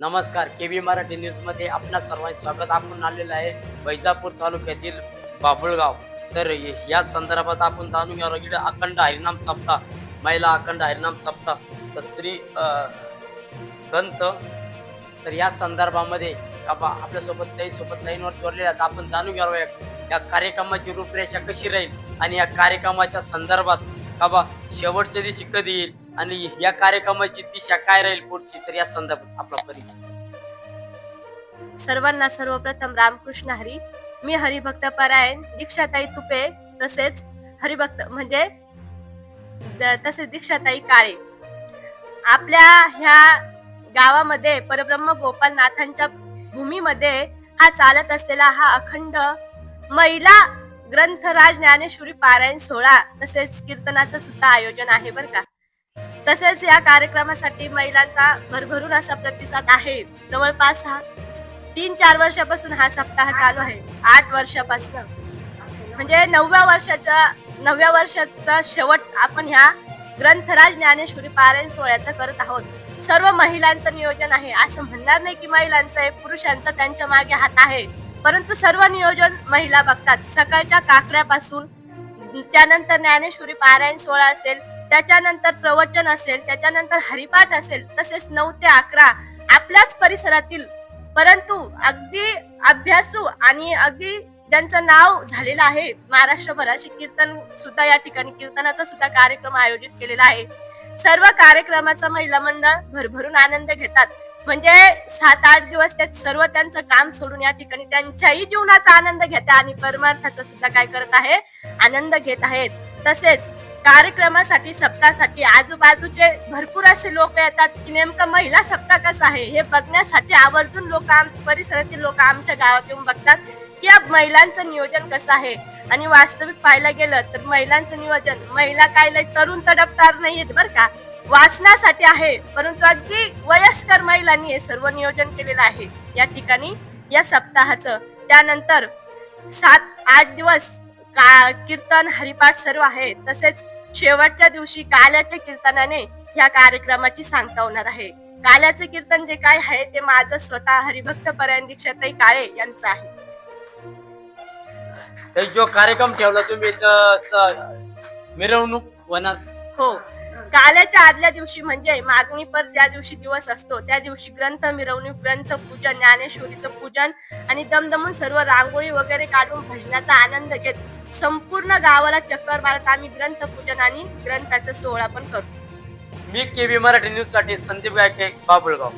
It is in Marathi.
नमस्कार के व्ही मराठी न्यूजमध्ये आपल्या सर्वांचे स्वागत. आपण आलेलं आहे वैजापूर तालुक्यातील बाभुळगाव. तर या संदर्भात आपण जाणून घ्यावं लागेल अखंड हरिनाम सप्ताह महिला अखंड हरिनाम सप्ताह तर श्री संत ग्रंथ तर या संदर्भामध्ये का बा आपल्यासोबत काही सोबत लाईनवर जोडलेले आहेत. आपण जाणून घ्यावं या या कार्यक्रमाची रूपरेषा कशी राहील? आणि या कार्यक्रमाच्या संदर्भात का बा शेवटच्या दिवशी कधी येईल? आणि या कार्यक्रमाची दिशा काय राहील पुढची तर या संदर्भात आपला परिचय. सर्वांना सर्वप्रथम रामकृष्ण हरी मी हरिभक्त परायण दीक्षाताई तुपे तसेच हरिभक्त म्हणजे तसेच दीक्षाताई काळे. आपल्या ह्या गावामध्ये परब्रह्म गोपालनाथांच्या भूमीमध्ये हा चालत असलेला हा अखंड महिला ग्रंथराज ज्ञानेश्वरी पारायण सोहळा तसेच कीर्तनाचं सुद्धा आयोजन आहे बरं का. तसेच या कार्यक्रमासाठी महिलांचा भरभरून असा प्रतिसाद आहे. जवळपास हा तीन चार वर्षापासून हा सप्ताह चालू आहे. आठ वर्षापासून. म्हणजे नवव्या वर्षाच्या नवव्या वर्षाचा शेवट आपण ह्या ग्रंथराज ज्ञानेश्वरी पारायण सोहळ्याचा करत आहोत. सर्व महिलांचं नियोजन आहे. असं म्हणणार नाही की महिलांचं आहे पुरुषांचा त्यांच्या मागे हात आहे. परंतु सर्व नियोजन महिला बघतात. सकाळच्या काकड्यापासून त्यानंतर ज्ञानेश्वरी पारायण सोहळा असेल त्याच्यानंतर प्रवचन असेल त्याच्यानंतर हरिपाठ असेल तसेच नऊ ते अकरा आपल्याच परिसरातील. परंतु अगदी अभ्यासू आणि अगदी ज्यांचं नाव झालेलं आहे महाराष्ट्रभराचे कीर्तन सुद्धा या ठिकाणी कीर्तनाचा सुद्धा कार्यक्रम आयोजित केलेला आहे. सर्व कार्यक्रमाचा महिला मंडळ भरभरून आनंद घेतात. म्हणजे सात आठ दिवस त्यात सर्व त्यांचं काम सोडून या ठिकाणी त्यांच्याही जीवनाचा आनंद घेतात आणि परमार्थाचा सुद्धा काय करत आहे आनंद घेत आहेत. तसेच कार्यक्रमासाठी सप्ताहासाठी आजूबाजूचे भरपूर असे लोक येतात की नेमकं महिला सप्ताह कसा आहे हे बघण्यासाठी आवर्जून लोक परिसरातील लोक आमच्या गावात येऊन बघतात की या महिलांचं नियोजन कसं आहे. आणि वास्तविक पाहायला गेलं तर महिलांचं नियोजन महिला काय लय तरुण तडपतार नाहीयेत बरं का? वाचनासाठी आहे परंतु अगदी वयस्कर महिलांनी हे सर्व नियोजन केलेलं आहे. या ठिकाणी या सप्ताहाचं. त्यानंतर सात आठ दिवस का कीर्तन हरिपाठ सर्व आहे. तसेच शेवटच्या दिवशी काल्याच्या कीर्तनाने या कार्यक्रमाची सांगता होणार आहे. काल्याचे कीर्तन जे काय आहे ते माझं स्वतः हरिभक्त परायण दीक्षाताई काळे यांचं आहे. तर जो कार्यक्रम ठेवला तुम्ही मिरवणूक होणार हो. काल्याच्या आदल्या दिवशी म्हणजे मागणी पर ज्या दिवशी दिवस असतो त्या दिवशी ग्रंथ मिरवणूक ग्रंथ पूजन ज्ञानेश्वरीचं पूजन आणि दमदमून सर्व रांगोळी वगैरे काढून भजनाचा आनंद घेत संपूर्ण गावाला चक्कर मारत आम्ही ग्रंथ पूजन आणि ग्रंथाचा सोहळा पण करतो. मी के व्ही मराठी न्यूजसाठी संदीप गायके बाबुळगाव.